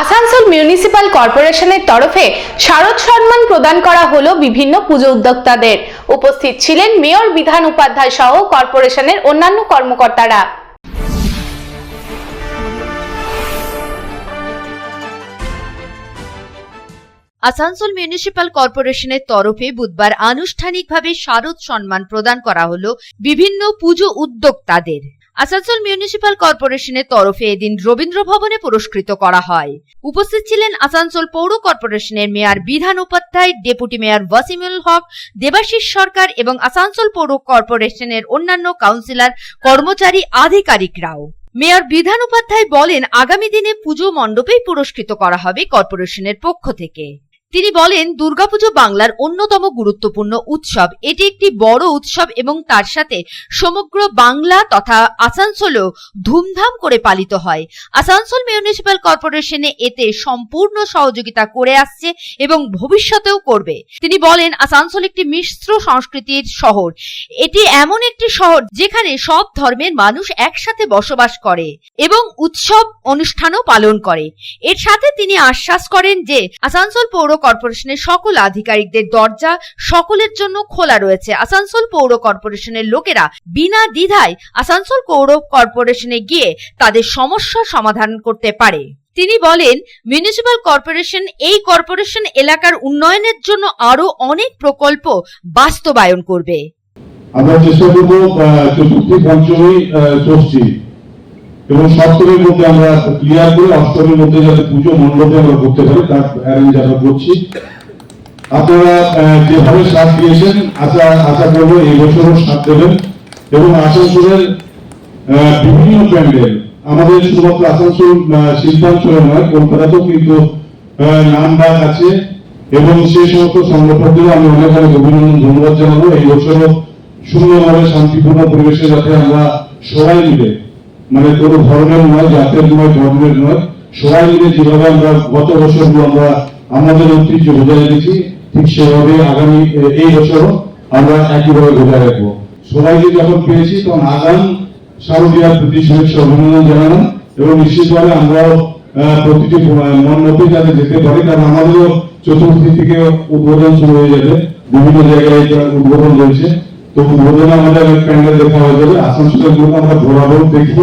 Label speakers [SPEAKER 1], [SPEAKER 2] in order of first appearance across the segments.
[SPEAKER 1] Asansol municipal কর্পোরেশনের তরফে শারদ সম্মান প্রদান করা হলো বিভিন্ন পুজো উদ্যোক্তাদের। উপস্থিত ছিলেন মেয়র, বিধান উপাধ্যায় সহ কর্পোরেশনের অন্যান্য কর্মকর্তারা।
[SPEAKER 2] আসানসোল মিউনিসিপাল কর্পোরেশনের তরফে বুধবার আনুষ্ঠানিকভাবে শারদ সম্মান প্রদান করা হলো বিভিন্ন পুজো উদ্যোক্তাদের। আসানসোল মিউনিসিপাল কর্পোরেশনের তরফে এদিন রবীন্দ্র ভবনে পুরস্কৃত করা হয়। উপস্থিত ছিলেন আসানসোল পৌর কর্পোরেশনের mayor Bidhan Upadhyay, deputy mayor Wasimul Haque, Debashis Sarkar এবং আসানসোল পৌর কর্পোরেশনের অন্যান্য কাউন্সিলর, কর্মচারী, আধিকারিকরাও। মেয়র বিধান উপাধ্যায় বলেন, আগামী দিনে পুজো মণ্ডপেই পুরস্কৃত করা হবে কর্পোরেশনের পক্ষ থেকে। তিনি বলেন, দুর্গাপুজো বাংলার অন্যতম গুরুত্বপূর্ণ উৎসব। এটি একটি বড় উৎসব এবং তার সাথে সমগ্র বাংলা তথা আসানসোলেও ধুমধাম করে পালিত হয়। আসানসোল মিউনিসিপ্যাল কর্পোরেশনে এতে সম্পূর্ণ সহযোগিতা করে আসছে এবং ভবিষ্যতেও করবে। তিনি বলেন, আসানসোল একটি মিশ্র সংস্কৃতির শহর। এটি এমন একটি শহর যেখানে সব ধর্মের মানুষ একসাথে বসবাস করে এবং উৎসব অনুষ্ঠানও পালন করে। এর সাথে তিনি আশ্বাস করেন যে, আসানসোল পৌর কর্পোরেশনের সকল আধিকারিকদের দরজা সকলের জন্য খোলা রয়েছে। আসানসোল পৌর কর্পোরেশনের লোকেরা বিনা দ্বিধায় আসানসোল পৌর কর্পোরেশনে গিয়ে তাদের সমস্যার সমাধান করতে পারে। তিনি বলেন মিউনিসিপাল কর্পোরেশন এই কর্পোরেশন এলাকার উন্নয়নের জন্য আরও অনেক প্রকল্প বাস্তবায়ন করবে।
[SPEAKER 3] আমরা চেষ্টা চতুর্থী পঞ্চমী ষষ্ঠী এবং সপ্তমীর মধ্যে আমরা ক্লিয়ার করে অষ্টমীর মধ্যে যাতে পুজো মণ্ডপে আমরা করতে পারি, তার অ্যারেঞ্জ আমরা করছি। আপনারা যেভাবে সাথ দিয়েছেন, আশা আশা করব এই বছরও সাথ দেবেন। এবং আসানসোলের বিভিন্ন প্যান্ডেল, আমাদের শুধুমাত্র আসানসোল শিল্পাঞ্চলে নয়, কলকাতাতেও কিন্তু নামডাক আছে। এবং সেই সমস্ত সংগঠনদের আমি অনেক অনেক অভিনন্দন, ধন্যবাদ জানাব। এই বছরও সুন্দরভাবে শান্তিপূর্ণ পরিবেশে যাতে আমরা সবাই মিলে মানে কোনো ধর্মের নয় জাতের নয় ধর্মের নয়। সবাই মিলে যেভাবে আমরা গত বছরগুলো আমরা আমাদের ঐতিহ্য বজায় রেখেছি ঠিক সেভাবে আগামী এই বছরও আমরা একইভাবে বজায় রাখব। সবাইকে যখন পেয়েছি তখন আগাম শারদীয়ার প্রতি শুভেচ্ছা অভিনন্দন জানালাম এবং নিশ্চিতভাবে আমরাও প্রতিটি আহ, মণ্ডপে যাতে যেতে পারি কারণ আমাদেরও চতুর্থী থেকে উদ্বোধন শুরু হয়ে যাবে। বিভিন্ন জায়গায় উদ্বোধন রয়েছে। তো উদ্বোধনে আমাদের প্যান্ডেল দেখা হয়ে যাবে। আসানসোলের জন্য আমরা ঘোরাবো দেখি।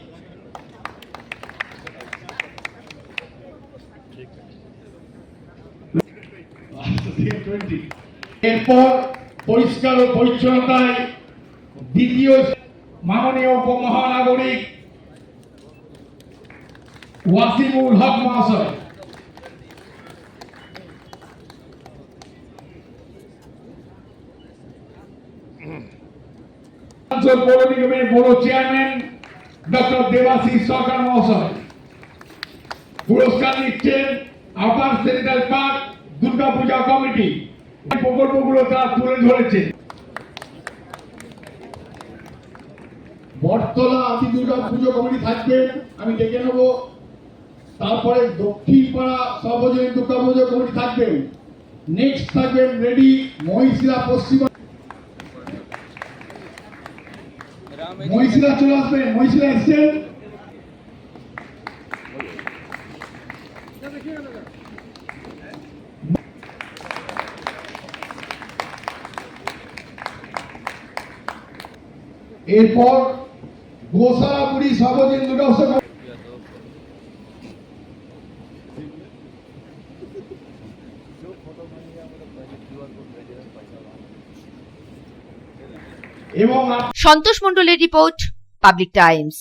[SPEAKER 4] এরপর পরিষ্কার ও পরিচ্ছন্নতায় দ্বিতীয় মাননীয় উপমহানাগরিক ওয়াসিমুল হক মহাশয়। পৌর নিগমের বড় চেয়ারম্যান ডক্টর দেবাশিস সরকার মহাশয়। পুরস্কার নিচ্ছেন upper central park Durga Puja committee প্রকল্পগুলো তারা তুলে ধরেছে। বটতলা আদি দুর্গা পুজো কমিটি থাকবেন আমি ডেকে নেব। তারপরে দক্ষিণ পাড়া সর্বজনীন দুর্গা পুজো কমিটি থাকবেন নেক্সট থাকবেন রেডি মহিশিলা পশ্চিম। মহিশিলা চলে আসবেন মহিশিলা এসছেন এরপর গোসারাপুরি সর্বজনীন দুটো
[SPEAKER 2] সন্তোষ মন্ডলের রিপোর্ট পাবলিক টাইমস।